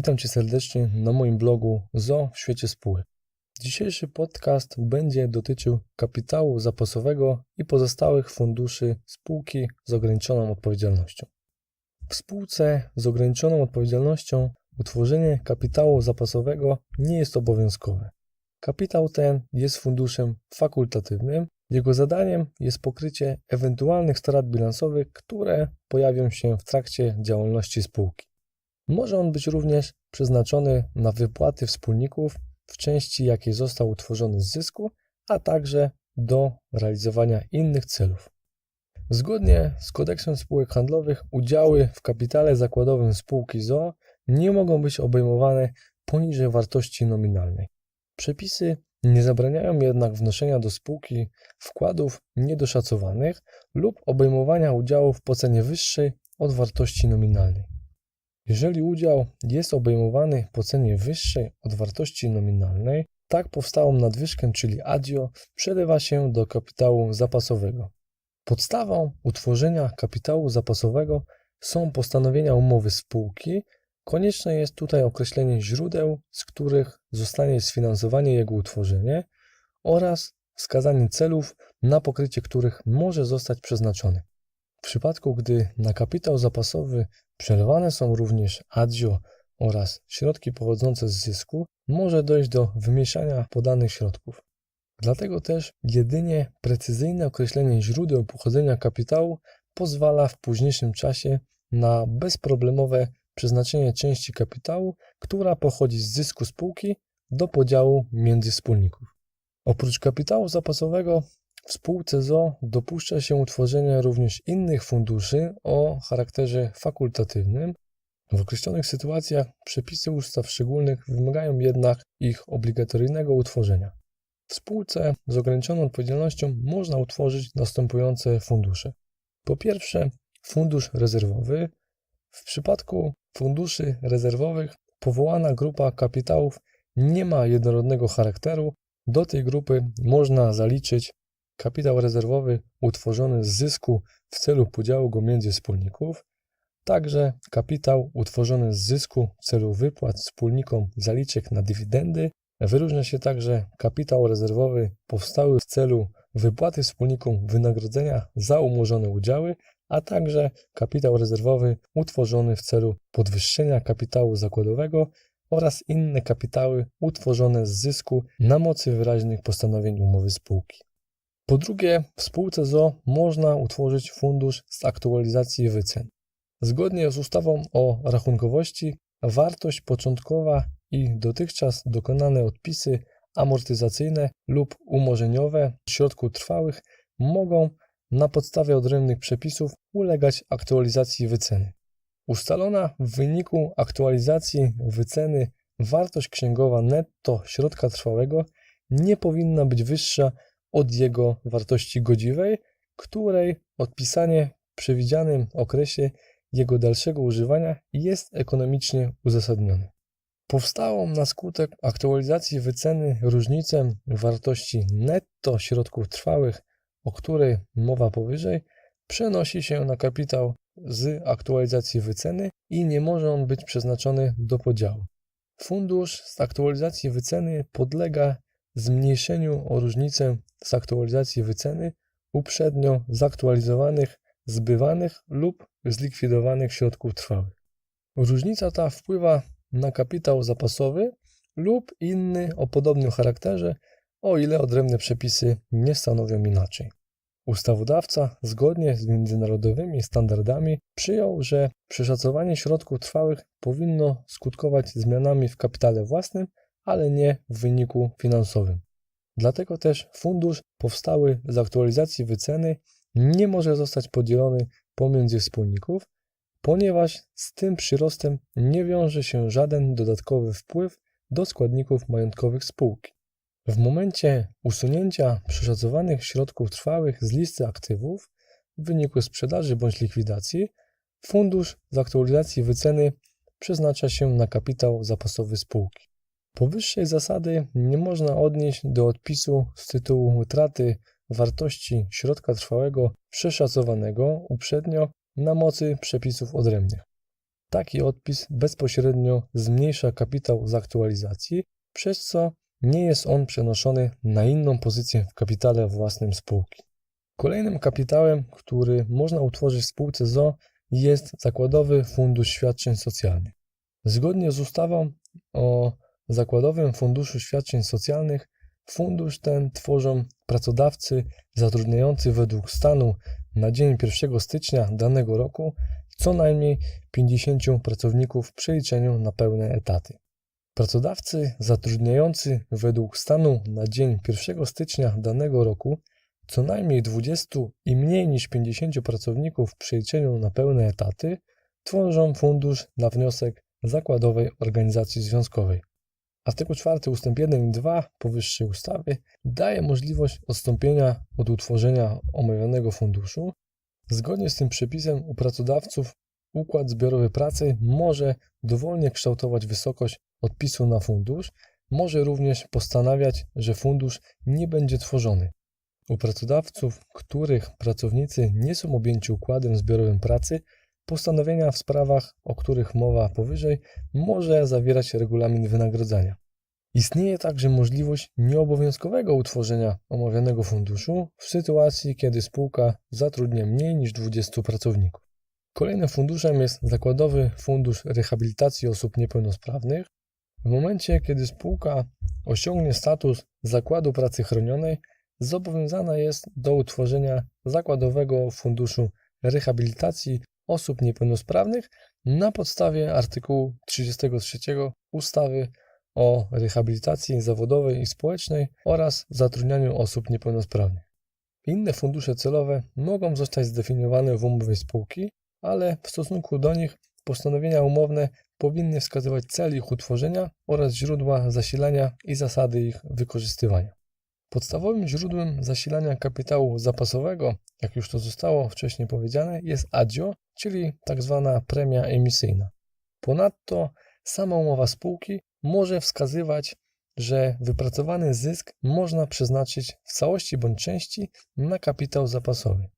Witam Cię serdecznie na moim blogu ZO w świecie spółek. Dzisiejszy podcast będzie dotyczył kapitału zapasowego i pozostałych funduszy spółki z ograniczoną odpowiedzialnością. W spółce z ograniczoną odpowiedzialnością utworzenie kapitału zapasowego nie jest obowiązkowe. Kapitał ten jest funduszem fakultatywnym. Jego zadaniem jest pokrycie ewentualnych strat bilansowych, które pojawią się w trakcie działalności spółki. Może on być również przeznaczony na wypłaty wspólników w części, jakiej został utworzony z zysku, a także do realizowania innych celów. Zgodnie z kodeksem spółek handlowych, udziały w kapitale zakładowym spółki ZO nie mogą być obejmowane poniżej wartości nominalnej. Przepisy nie zabraniają jednak wnoszenia do spółki wkładów niedoszacowanych lub obejmowania udziałów po cenie wyższej od wartości nominalnej. Jeżeli udział jest obejmowany po cenie wyższej od wartości nominalnej, tak powstałą nadwyżkę, czyli adio, przelewa się do kapitału zapasowego. Podstawą utworzenia kapitału zapasowego są postanowienia umowy spółki. Konieczne jest tutaj określenie źródeł, z których zostanie sfinansowanie jego utworzenie oraz wskazanie celów, na pokrycie których może zostać przeznaczony. W przypadku, gdy na kapitał zapasowy przelewane są również adio oraz środki pochodzące z zysku, może dojść do wymieszania podanych środków. Dlatego też jedynie precyzyjne określenie źródeł pochodzenia kapitału pozwala w późniejszym czasie na bezproblemowe przeznaczenie części kapitału, która pochodzi z zysku spółki, do podziału między wspólników. Oprócz kapitału zapasowego w spółce ZO dopuszcza się utworzenia również innych funduszy o charakterze fakultatywnym. W określonych sytuacjach przepisy ustaw szczególnych wymagają jednak ich obligatoryjnego utworzenia. W spółce z ograniczoną odpowiedzialnością można utworzyć następujące fundusze. Po pierwsze, fundusz rezerwowy. W przypadku funduszy rezerwowych powołana grupa kapitałów nie ma jednorodnego charakteru. Do tej grupy można zaliczyć kapitał rezerwowy utworzony z zysku w celu podziału go między wspólników, także kapitał utworzony z zysku w celu wypłat wspólnikom zaliczek na dywidendy. Wyróżnia się także kapitał rezerwowy powstały w celu wypłaty wspólnikom wynagrodzenia za umorzone udziały, a także kapitał rezerwowy utworzony w celu podwyższenia kapitału zakładowego oraz inne kapitały utworzone z zysku na mocy wyraźnych postanowień umowy spółki. Po drugie, w spółce ZO można utworzyć fundusz z aktualizacji wycen. Zgodnie z ustawą o rachunkowości, wartość początkowa i dotychczas dokonane odpisy amortyzacyjne lub umorzeniowe środków trwałych mogą na podstawie odrębnych przepisów ulegać aktualizacji wyceny. Ustalona w wyniku aktualizacji wyceny wartość księgowa netto środka trwałego nie powinna być wyższa od jego wartości godziwej, której odpisanie w przewidzianym okresie jego dalszego używania jest ekonomicznie uzasadnione. Powstałą na skutek aktualizacji wyceny różnicę wartości netto środków trwałych, o której mowa powyżej, przenosi się na kapitał z aktualizacji wyceny i nie może on być przeznaczony do podziału. Fundusz z aktualizacji wyceny podlega zmniejszeniu o różnicę z aktualizacji wyceny uprzednio zaktualizowanych, zbywanych lub zlikwidowanych środków trwałych. Różnica ta wpływa na kapitał zapasowy lub inny o podobnym charakterze, o ile odrębne przepisy nie stanowią inaczej. Ustawodawca, zgodnie z międzynarodowymi standardami, przyjął, że przeszacowanie środków trwałych powinno skutkować zmianami w kapitale własnym ale nie w wyniku finansowym. Dlatego też fundusz powstały z aktualizacji wyceny nie może zostać podzielony pomiędzy wspólników, ponieważ z tym przyrostem nie wiąże się żaden dodatkowy wpływ do składników majątkowych spółki. W momencie usunięcia przeszacowanych środków trwałych z listy aktywów w wyniku sprzedaży bądź likwidacji, fundusz z aktualizacji wyceny przeznacza się na kapitał zapasowy spółki. Powyższej zasady nie można odnieść do odpisu z tytułu utraty wartości środka trwałego przeszacowanego uprzednio na mocy przepisów odrębnych. taki odpis bezpośrednio zmniejsza kapitał z aktualizacji, przez co nie jest on przenoszony na inną pozycję w kapitale własnym spółki. Kolejnym kapitałem, który można utworzyć w spółce ZO jest Zakładowy Fundusz Świadczeń Socjalnych. Zgodnie z ustawą o Zakładowym Funduszu Świadczeń Socjalnych fundusz ten tworzą pracodawcy zatrudniający według stanu na dzień 1 stycznia danego roku co najmniej 50 pracowników w przeliczeniu na pełne etaty. Pracodawcy zatrudniający według stanu na dzień 1 stycznia danego roku co najmniej 20 i mniej niż 50 pracowników w przeliczeniu na pełne etaty tworzą fundusz na wniosek zakładowej organizacji związkowej. Artykuł 4 ust. 1 i 2 powyższej ustawy daje możliwość odstąpienia od utworzenia omawianego funduszu. Zgodnie z tym przepisem u pracodawców układ zbiorowy pracy może dowolnie kształtować wysokość odpisu na fundusz, może również postanawiać, że fundusz nie będzie tworzony. U pracodawców, których pracownicy nie są objęci układem zbiorowym pracy, postanowienia w sprawach, o których mowa powyżej, może zawierać regulamin wynagrodzenia. Istnieje także możliwość nieobowiązkowego utworzenia omawianego funduszu w sytuacji, kiedy spółka zatrudnia mniej niż 20 pracowników. Kolejnym funduszem jest Zakładowy Fundusz Rehabilitacji Osób Niepełnosprawnych. W momencie, kiedy spółka osiągnie status zakładu pracy chronionej, zobowiązana jest do utworzenia Zakładowego Funduszu Rehabilitacji Osób Niepełnosprawnych na podstawie artykułu 33 ustawy o rehabilitacji zawodowej i społecznej oraz zatrudnianiu osób niepełnosprawnych. Inne fundusze celowe mogą zostać zdefiniowane w umowie spółki, ale w stosunku do nich postanowienia umowne powinny wskazywać cel ich utworzenia oraz źródła zasilania i zasady ich wykorzystywania. Podstawowym źródłem zasilania kapitału zapasowego, jak już to zostało wcześniej powiedziane, jest ADIO, czyli tzw. Tak premia emisyjna. Ponadto sama umowa spółki może wskazywać, że wypracowany zysk można przeznaczyć w całości bądź części na kapitał zapasowy.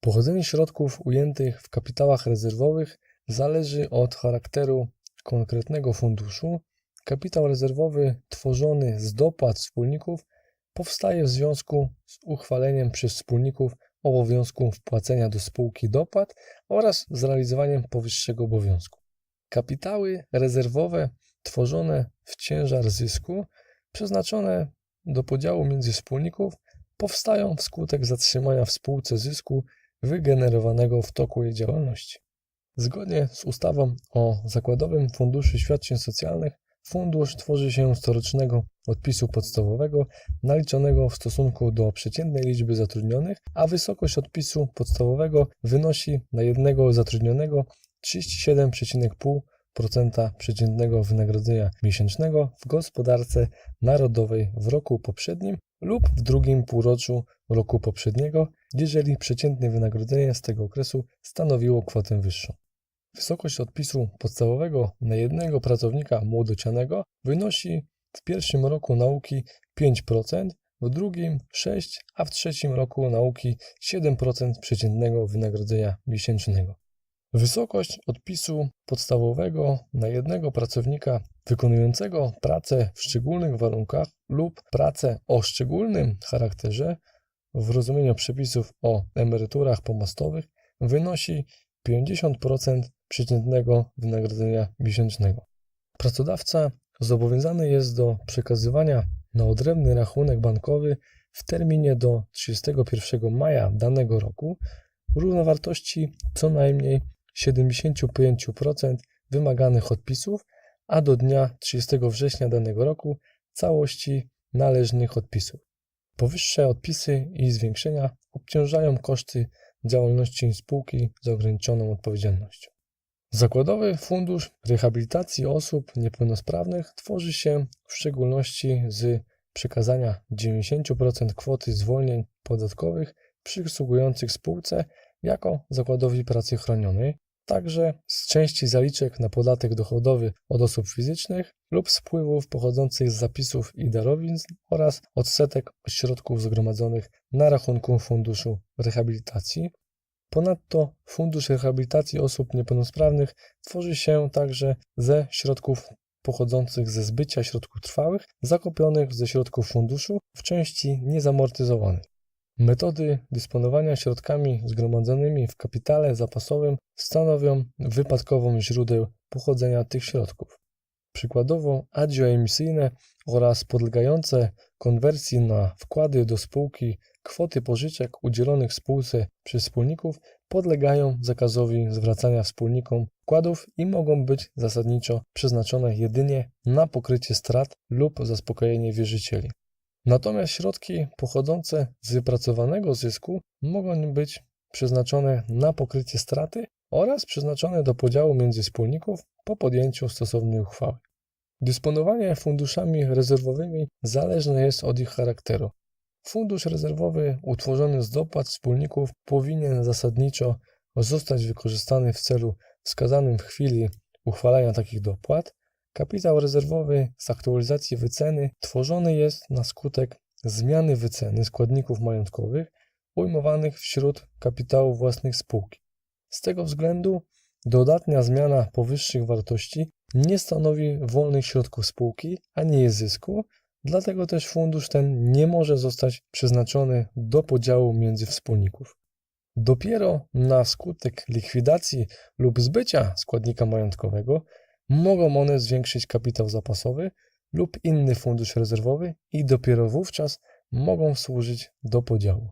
Pochodzenie środków ujętych w kapitałach rezerwowych zależy od charakteru konkretnego funduszu. Kapitał rezerwowy tworzony z dopłat wspólników powstaje w związku z uchwaleniem przez wspólników obowiązku wpłacenia do spółki dopłat oraz zrealizowaniem powyższego obowiązku. Kapitały rezerwowe tworzone w ciężar zysku, przeznaczone do podziału między wspólników, powstają wskutek zatrzymania w spółce zysku wygenerowanego w toku jej działalności. Zgodnie z ustawą o Zakładowym Funduszu Świadczeń Socjalnych, fundusz tworzy się z corocznego odpisu podstawowego naliczonego w stosunku do przeciętnej liczby zatrudnionych, a wysokość odpisu podstawowego wynosi na jednego zatrudnionego 37,5 przeciętnego wynagrodzenia miesięcznego w gospodarce narodowej w roku poprzednim lub w drugim półroczu roku poprzedniego, jeżeli przeciętne wynagrodzenie z tego okresu stanowiło kwotę wyższą. Wysokość odpisu podstawowego na jednego pracownika młodocianego wynosi w pierwszym roku nauki 5%, w drugim 6%, a w trzecim roku nauki 7% przeciętnego wynagrodzenia miesięcznego. Wysokość odpisu podstawowego na jednego pracownika wykonującego pracę w szczególnych warunkach lub pracę o szczególnym charakterze w rozumieniu przepisów o emeryturach pomostowych wynosi 50% przeciętnego wynagrodzenia miesięcznego. Pracodawca zobowiązany jest do przekazywania na odrębny rachunek bankowy w terminie do 31 maja danego roku równowartości co najmniej 75% wymaganych odpisów, a do dnia 30 września danego roku całości należnych odpisów. Powyższe odpisy i zwiększenia obciążają koszty działalności spółki z ograniczoną odpowiedzialnością. Zakładowy Fundusz Rehabilitacji Osób Niepełnosprawnych tworzy się w szczególności z przekazania 90% kwoty zwolnień podatkowych przysługujących spółce jako zakładowi pracy chronionej, także z części zaliczek na podatek dochodowy od osób fizycznych lub z wpływów pochodzących z zapisów i darowizn oraz odsetek od środków zgromadzonych na rachunku Funduszu Rehabilitacji. Ponadto Fundusz Rehabilitacji Osób Niepełnosprawnych tworzy się także ze środków pochodzących ze zbycia środków trwałych zakupionych ze środków funduszu w części niezamortyzowanej. Metody dysponowania środkami zgromadzonymi w kapitale zapasowym stanowią wypadkową źródeł pochodzenia tych środków. Przykładowo agio emisyjne oraz podlegające konwersji na wkłady do spółki kwoty pożyczek udzielonych spółce przez wspólników podlegają zakazowi zwracania wspólnikom wkładów i mogą być zasadniczo przeznaczone jedynie na pokrycie strat lub zaspokojenie wierzycieli. Natomiast środki pochodzące z wypracowanego zysku mogą być przeznaczone na pokrycie straty oraz przeznaczone do podziału między wspólników po podjęciu stosownej uchwały. Dysponowanie funduszami rezerwowymi zależne jest od ich charakteru. Fundusz rezerwowy utworzony z dopłat wspólników powinien zasadniczo zostać wykorzystany w celu wskazanym w chwili uchwalania takich dopłat. Kapitał rezerwowy z aktualizacji wyceny tworzony jest na skutek zmiany wyceny składników majątkowych ujmowanych wśród kapitałów własnych spółki. Z tego względu dodatnia zmiana powyższych wartości nie stanowi wolnych środków spółki ani jej zysku, dlatego też fundusz ten nie może zostać przeznaczony do podziału między wspólników. Dopiero na skutek likwidacji lub zbycia składnika majątkowego mogą one zwiększyć kapitał zapasowy lub inny fundusz rezerwowy i dopiero wówczas mogą służyć do podziału.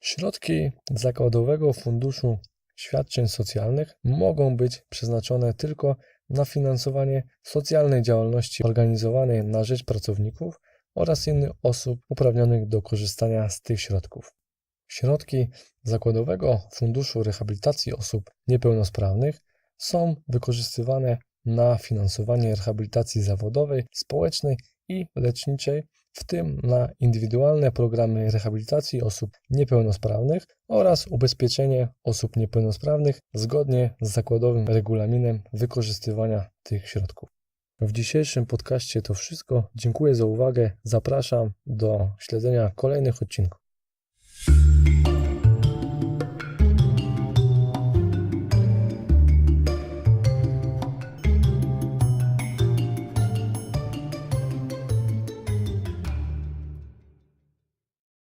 Środki zakładowego funduszu świadczeń socjalnych mogą być przeznaczone tylko na finansowanie socjalnej działalności organizowanej na rzecz pracowników oraz innych osób uprawnionych do korzystania z tych środków. Środki Zakładowego Funduszu Rehabilitacji Osób Niepełnosprawnych są wykorzystywane na finansowanie rehabilitacji zawodowej, społecznej i leczniczej, w tym na indywidualne programy rehabilitacji osób niepełnosprawnych oraz ubezpieczenie osób niepełnosprawnych zgodnie z zakładowym regulaminem wykorzystywania tych środków. W dzisiejszym podcaście to wszystko. Dziękuję za uwagę. Zapraszam do śledzenia kolejnych odcinków.